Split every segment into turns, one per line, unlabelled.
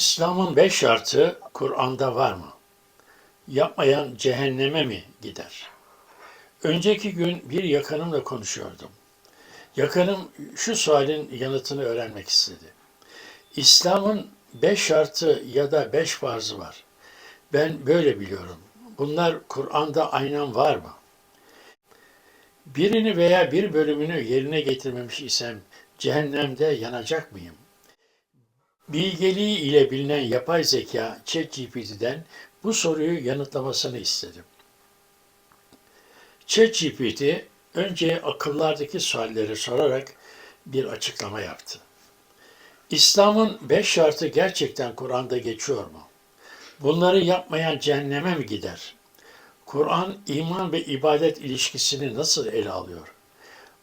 İslam'ın beş şartı Kur'an'da var mı? Yapmayan cehenneme mi gider? Önceki gün bir yakınımla konuşuyordum. Yakınım şu sualin yanıtını öğrenmek istedi. İslam'ın beş şartı ya da beş farzı var. Ben böyle biliyorum. Bunlar Kur'an'da aynen var mı? Birini veya bir bölümünü yerine getirmemiş isem cehennemde yanacak mıyım? Bilgeliği ile bilinen yapay zeka ChatGPT'den bu soruyu yanıtlamasını istedim. ChatGPT önce akıllardaki sualleri sorarak bir açıklama yaptı. İslam'ın beş şartı gerçekten Kur'an'da geçiyor mu? Bunları yapmayan cehenneme mi gider? Kur'an iman ve ibadet ilişkisini nasıl ele alıyor?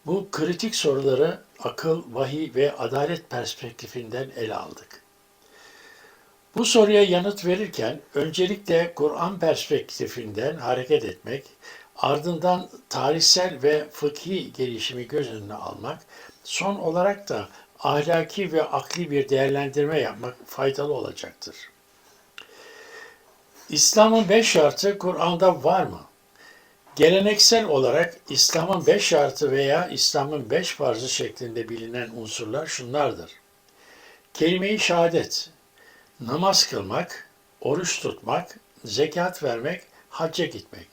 Bu kritik soruları akıl, vahiy ve adalet perspektifinden ele aldık. Bu soruya yanıt verirken öncelikle Kur'an perspektifinden hareket etmek, ardından tarihsel ve fıkhi gelişimi göz önüne almak, son olarak da ahlaki ve akli bir değerlendirme yapmak faydalı olacaktır. İslam'ın beş şartı Kur'an'da var mı? Geleneksel olarak İslam'ın beş şartı veya İslam'ın beş farzı şeklinde bilinen unsurlar şunlardır. Kelime-i şehadet, namaz kılmak, oruç tutmak, zekat vermek, hacca gitmek.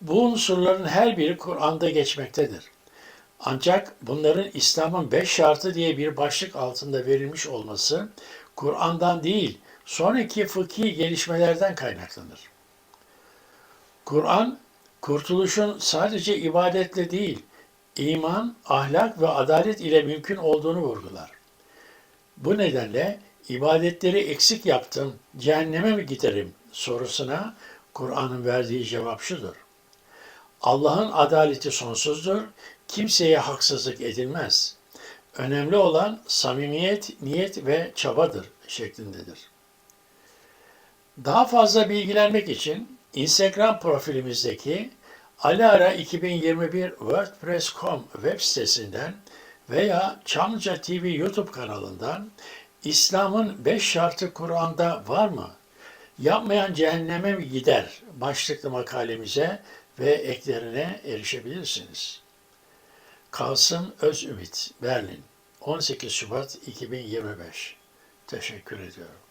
Bu unsurların her biri Kur'an'da geçmektedir. Ancak bunların İslam'ın beş şartı diye bir başlık altında verilmiş olması Kur'an'dan değil, sonraki fıkhi gelişmelerden kaynaklanır. Kur'an, kurtuluşun sadece ibadetle değil, iman, ahlak ve adalet ile mümkün olduğunu vurgular. Bu nedenle ibadetleri eksik yaptım, cehenneme mi giderim sorusuna Kur'an'ın verdiği cevap şudur. Allah'ın adaleti sonsuzdur, kimseye haksızlık edilmez. Önemli olan samimiyet, niyet ve çabadır şeklindedir. Daha fazla bilgilenmek için Instagram profilimizdeki Alara 2021 WordPress.com web sitesinden veya Çamlıca TV YouTube kanalından İslam'ın beş şartı Kur'an'da var mı? Yapmayan cehenneme mi gider? başlıklı makalemize ve eklerine erişebilirsiniz. Kalsın Öz Ümit, Berlin, 18 Şubat 2025. Teşekkür ediyorum.